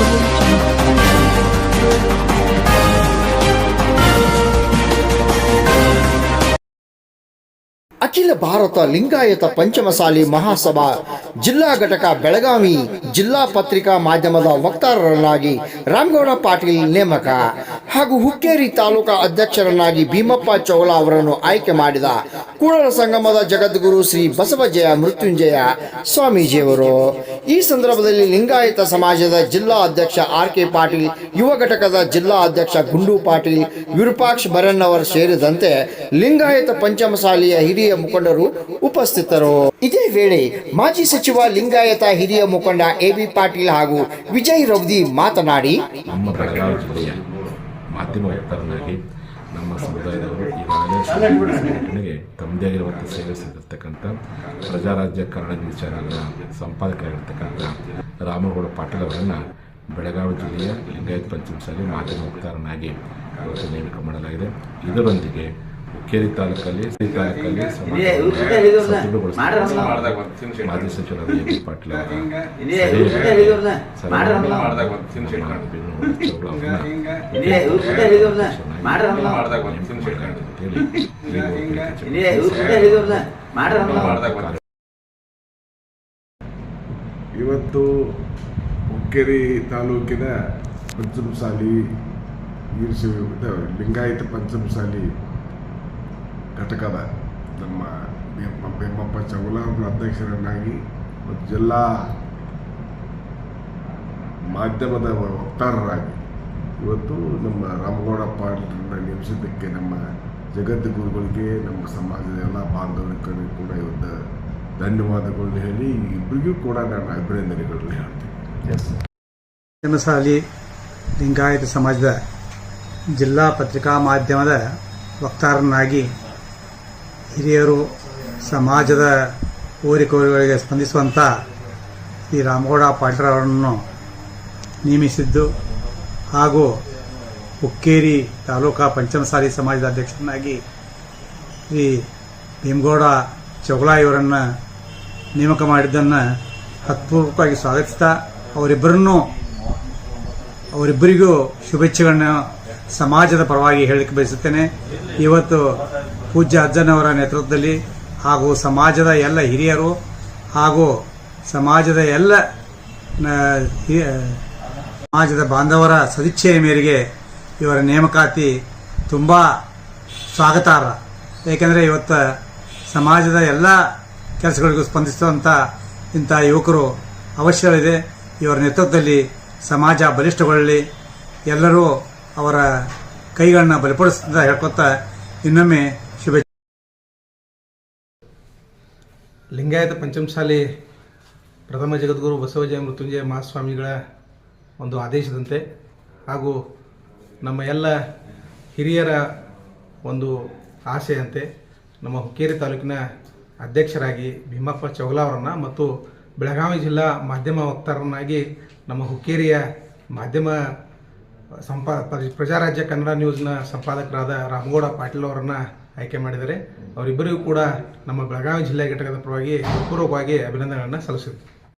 Audio ಅಖಿಲ ಭಾರತ ಲಿಂಗಾಯತ ಪಂಚಮಸಾಲಿ ಮಹಾಸಭಾ ಜಿಲ್ಲಾ ಘಟಕ ಬೆಳಗಾವಿ ಜಿಲ್ಲಾ ಪತ್ರಿಕಾ ಮಾಧ್ಯಮದ ವಕ್ತಾರರನ್ನಾಗಿ ರಾಮಗೌಡ ಪಾಟೀಲ್ ನೇಮಕ ಹಾಗೂ ಹುಕ್ಕೇರಿ ತಾಲೂಕಾ ಅಧ್ಯಕ್ಷರನ್ನಾಗಿ ಭೀಮಪ್ಪ ಚೌಲ ಅವರನ್ನು ಆಯ್ಕೆ ಮಾಡಿದ ಕೂಡಲ ಸಂಗಮದ ಜಗದ್ಗುರು ಶ್ರೀ ಬಸವಜಯ ಮೃತ್ಯುಂಜಯ ಸ್ವಾಮೀಜಿಯವರು. ಈ ಸಂದರ್ಭದಲ್ಲಿ ಲಿಂಗಾಯತ ಸಮಾಜದ ಜಿಲ್ಲಾ ಅಧ್ಯಕ್ಷ ಆರ್ ಕೆ ಪಾಟೀಲ್, ಯುವ ಘಟಕದ ಜಿಲ್ಲಾ ಅಧ್ಯಕ್ಷ ಗುಂಡು ಪಾಟೀಲ್, ವಿರೂಪಾಕ್ಷ ಬರಣ್ಣವರ್ ಸೇರಿದಂತೆ ಲಿಂಗಾಯತ ಪಂಚಮಸಾಲಿಯ ಹಿರಿಯ ಮುಖಂಡರು ಉಪಸ್ಥಿತರು. ಇದೇ ವೇಳೆ ಮಾಜಿ ಸಚಿವ ಲಿಂಗಾಯತ ಹಿರಿಯ ಮುಖಂಡ ಎ ಬಿ ಪಾಟೀಲ್ ಹಾಗೂ ವಿಜಯ್ ರವದಿ ಮಾತನಾಡಿ, ನಮ್ಮ ಬೆಳಗಾವಿ ಮಾಧ್ಯಮ ವಕ್ತಾರನಾಗಿ ನಮ್ಮ ಸಮುದಾಯದವರು ಈಗಾಗಲೇ ಸಂಘಟನೆಗೆ ತಮ್ಮದೇ ಆಗಿರುವಂಥ ಸೇವೆ ಸಲ್ಲಿರ್ತಕ್ಕಂಥ ಪ್ರಜಾರಾಜ್ಯ ಕನ್ನಡ ನ್ಯೂಸ್ ಚಾನೆಲ್ನ ಸಂಪಾದಕರಾಗಿರ್ತಕ್ಕಂಥ ರಾಮಗೌಡ ಪಾಟೀಲ್ ಅವರನ್ನು ಬೆಳಗಾವಿ ಜಿಲ್ಲೆಯ ಲಿಂಗಾಯತ್ ಪಂಚಮಸಾಲಿ ಮಾಧ್ಯಮ ವಕ್ತಾರನಾಗಿ ಇವತ್ತು ನೇಮಕ ಮಾಡಲಾಗಿದೆ. ಇದರೊಂದಿಗೆ ತಾಲೂಕಲ್ಲಿ ತಾಲೂಕಲ್ಲಿ ಮಾಜಿ ಸಚಿವರಾದ ಎ ಬಿ ಪಾಟೀಲ್ ಅವರ ಇವತ್ತು ಹುಕ್ಕೇರಿ ತಾಲೂಕಿನ ಪಂಚಮಸಾಲಿ ಲಿಂಗಾಯತ ಪಂಚಮಸಾಲಿ ಘಟಕದ ನಮ್ಮ ಬೇಮಪ್ಪ ಭೀಮಪ್ಪ ಚೌಲ ಅವರ ಅಧ್ಯಕ್ಷರನ್ನಾಗಿ ಮತ್ತು ಜಿಲ್ಲಾ ಮಾಧ್ಯಮದ ವಕ್ತಾರರಾಗಿ ಇವತ್ತು ನಮ್ಮ ರಾಮಗೌಡ ಪಾಟೀಲ್ರನ್ನ ನೇಮಿಸಿದ್ದಕ್ಕೆ ನಮ್ಮ ಜಗದ್ಗುರುಗಳಿಗೆ ನಮ್ಮ ಸಮಾಜದ ಎಲ್ಲ ಬಾಂಧವರಿಗೆ ಕೂಡ ಇವತ್ತು ಧನ್ಯವಾದಗಳನ್ನ ಹೇಳಿ ಇಬ್ಬರಿಗೂ ಕೂಡ ನಾನು ಅಭಿನಂದನೆಗಳನ್ನ ಹೇಳ್ತೀನಿ. ಜನಸಾಲಿ ಲಿಂಗಾಯತ ಸಮಾಜದ ಜಿಲ್ಲಾ ಪತ್ರಿಕಾ ಮಾಧ್ಯಮದ ವಕ್ತಾರನಾಗಿ ಹಿರಿಯರು ಸಮಾಜದ ಕೋರಿಕೆಗಳಿಗೆ ಸ್ಪಂದಿಸುವಂಥ ಶ್ರೀ ರಾಮಗೌಡ ಪಾಟೀಲರವರನ್ನು ನೇಮಿಸಿದ್ದು ಹಾಗೂ ಹುಕ್ಕೇರಿ ತಾಲೂಕಾ ಪಂಚಮಸಾಲಿ ಸಮಾಜದ ಅಧ್ಯಕ್ಷರನ್ನಾಗಿ ಶ್ರೀ ಭೀಮಗೌಡ ಚೌಗಲಾ ಇವರನ್ನು ನೇಮಕ ಮಾಡಿದ್ದನ್ನು ಹತ್ಪೂರ್ವಕವಾಗಿ ಸ್ವಾಗತಿಸ್ತಾ ಅವರಿಬ್ಬರನ್ನೂ ಅವರಿಬ್ಬರಿಗೂ ಶುಭೇಚ್ಛೆಗಳನ್ನು ಸಮಾಜದ ಪರವಾಗಿ ಹೇಳಲಿಕ್ಕೆ ಬಯಸುತ್ತೇನೆ. ಇವತ್ತು ಪೂಜ್ಯ ಅಜ್ಜನವರ ನೇತೃತ್ವದಲ್ಲಿ ಹಾಗೂ ಸಮಾಜದ ಎಲ್ಲ ಹಿರಿಯರು ಹಾಗೂ ಸಮಾಜದ ಎಲ್ಲ ಸಮಾಜದ ಬಾಂಧವರ ಸದಿಚ್ಛೆಯ ಮೇರೆಗೆ ಇವರ ನೇಮಕಾತಿ ತುಂಬ ಸ್ವಾಗತಾರ್ಹ. ಏಕೆಂದರೆ ಇವತ್ತು ಸಮಾಜದ ಎಲ್ಲ ಕೆಲಸಗಳಿಗೂ ಸ್ಪಂದಿಸುವಂಥ ಇಂಥ ಯುವಕರು ಅವಶ್ಯವಿದೆ. ಇವರ ನೇತೃತ್ವದಲ್ಲಿ ಸಮಾಜ ಬಲಿಷ್ಠಗೊಳ್ಳಲಿ. ಎಲ್ಲರೂ ಅವರ ಕೈಗಳನ್ನ ಬಲಪಡಿಸುತ್ತ ಹೇಳ್ಕೊತಾ ಇನ್ನೊಮ್ಮೆ ಲಿಂಗಾಯತ ಪಂಚಮಸಾಲಿ ಪ್ರಥಮ ಜಗದ್ಗುರು ಬಸವಜಯ ಮೃತ್ಯುಂಜಯ ಮಹಾಸ್ವಾಮಿಗಳ ಒಂದು ಆದೇಶದಂತೆ ಹಾಗೂ ನಮ್ಮ ಎಲ್ಲ ಹಿರಿಯರ ಒಂದು ಆಸೆಯಂತೆ ನಮ್ಮ ಹುಕ್ಕೇರಿ ತಾಲೂಕಿನ ಅಧ್ಯಕ್ಷರಾಗಿ ಭೀಮಪ್ಪ ಚೌಲ ಅವರನ್ನು ಮತ್ತು ಬೆಳಗಾವಿ ಜಿಲ್ಲಾ ಮಾಧ್ಯಮ ವಕ್ತಾರರನ್ನಾಗಿ ನಮ್ಮ ಹುಕ್ಕೇರಿಯ ಮಾಧ್ಯಮ ಸಂಪಾ ಪ್ರ- ಪ್ರಜಾರಾಜ್ಯ ಕನ್ನಡ ನ್ಯೂಸ್ನ ಸಂಪಾದಕರಾದ ರಾಮಗೌಡ ಪಾಟೀಲ್ ಅವರನ್ನು ಆಯ್ಕೆ ಮಾಡಿದರೆ ಅವರಿಬ್ಬರಿಗೂ ಕೂಡ ನಮ್ಮ ಬೆಳಗಾವಿ ಜಿಲ್ಲಾ ಘಟಕದ ಪರವಾಗಿ ಪೂರ್ವಕವಾಗಿ ಅಭಿನಂದನೆಗಳನ್ನು ಸಲ್ಲಿಸುತ್ತೇವೆ